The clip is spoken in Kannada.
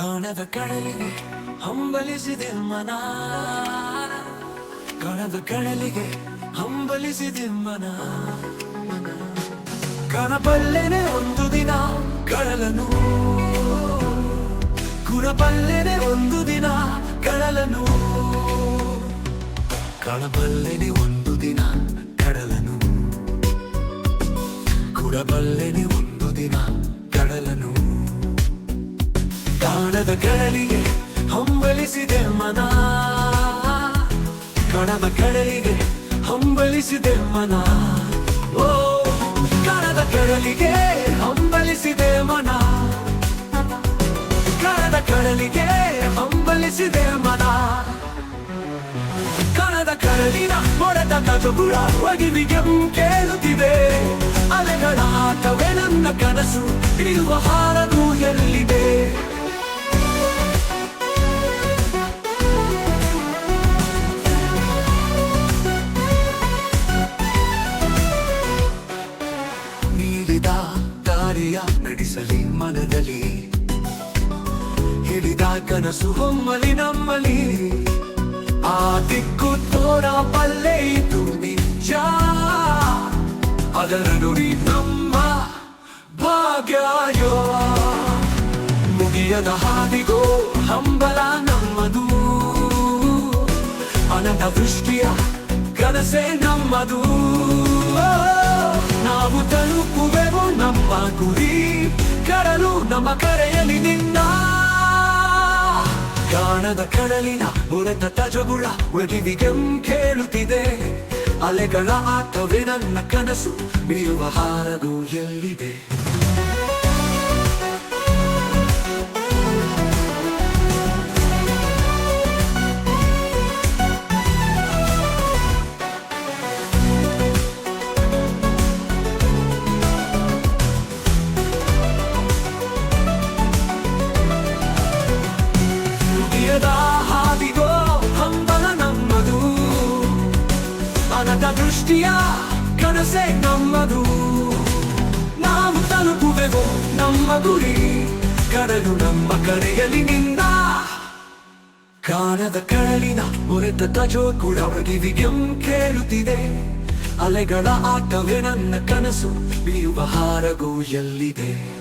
ಕಾಣದ ಕಡಲಿಗೆ ಹಂಬಲಿಸಿದೆ ಮನ ಕಣದ ಕಡಲಿಗೆ ಹಂಬಲಿಸಿದೆ ಮನ ಕಣಬಲ್ಲೆನೆ ಒಂದು ದಿನ ಕಡಲನು ಕುರಪಲ್ಲೆನೆ ಒಂದು ದಿನ ಕಡಲನು ಕಣಬಲ್ಲೆನೆ ಒಂದು ಕಾಣದ ಗಳಿಗೆ ಹಂಬಲಿಸಿದೆ ಮನ. ಕಣದ ಕಡಲಿಗೆ ಹಂಬಲಿಸಿದೆ ಮನ. ಓ, ಕಣದ ಕಡಲಿಗೆ ಹಂಬಲಿಸಿದೆ ಮನ. ಕಣದ ಕಡಲಿಗೆ ಹಂಬಲಿಸಿದೆ ಮನ. ಕಣದ ಕಡಲಿನ ಮೊಡೆದ ಕದುಗುಳ ಒಗಿವಿಗೆ ಕೇಳುತ್ತಿದೆ ಅಲೆಗಳ ನನ್ನ ಕನಸು, ಇರುವ ಹಾರದು. ನೀಡಿದ ದಾರಿಯ ನಡೆಸಲಿ ಮನದಲ್ಲಿ. ಹಿಡಿದ ಕನಸು ಹೊಮ್ಮಲಿ ನಮ್ಮಲಿ ಆ ದಿಕ್ಕು ತೋರ ಪಲ್ಲೆ ಇದು ನಿಜ. ಅದರ ನುಡಿ ನಮ್ಮ ಭಾಗ್ಯಯೋ. ಮುಗಿಯದ ಹಾದಿಗೋ ಹಂಬಲ ನಮ್ಮದು. ಅನಂತ ದೃಷ್ಟಿಯ ಕನಸೇ ನಮ್ಮದು. ನಾವು ತಲುಪುವೆವು ನಮ್ಮ ಗುರಿ. ಕಡಲು ನಮ್ಮ ಕರೆಯಲಿ ನಿನ್ನ. ಕಾಣದ ಕಡಲಿನ ಉರೆತ ತಜಗುಳ ಒಗಿವಿಗೆ ಕೇಳುತ್ತಿದೆ. ಅಲೆಗಳ ಆಟವೇ ನನ್ನ ಕನಸು, ಬೀಳುವ ಹಾರದು ಎಲ್ಲಿದೆ? ಅನದ ದೃಷ್ಟಿಯ ಕನಸೆ ನಮ್ಮದು. ನಾವು ತಲುಪುವೆವು ನಮ್ಮ ಗುರಿ. ಕಡಲು ನಮ್ಮ ಕರೆಯಲಿ ನಿಂದ ಕಾಣದ ಕಡಲಿನ ಉರೆತ ತಜೋ ಕೂಡ ಒಗಿವಿಗೆ ಕೇಳುತ್ತಿದೆ. ಅಲೆಗಳ ಆಟವೇ ನನ್ನ ಕನಸು ಬೀಯುವ ಹಾರಗೂ ಎಲ್ಲಿದೆ?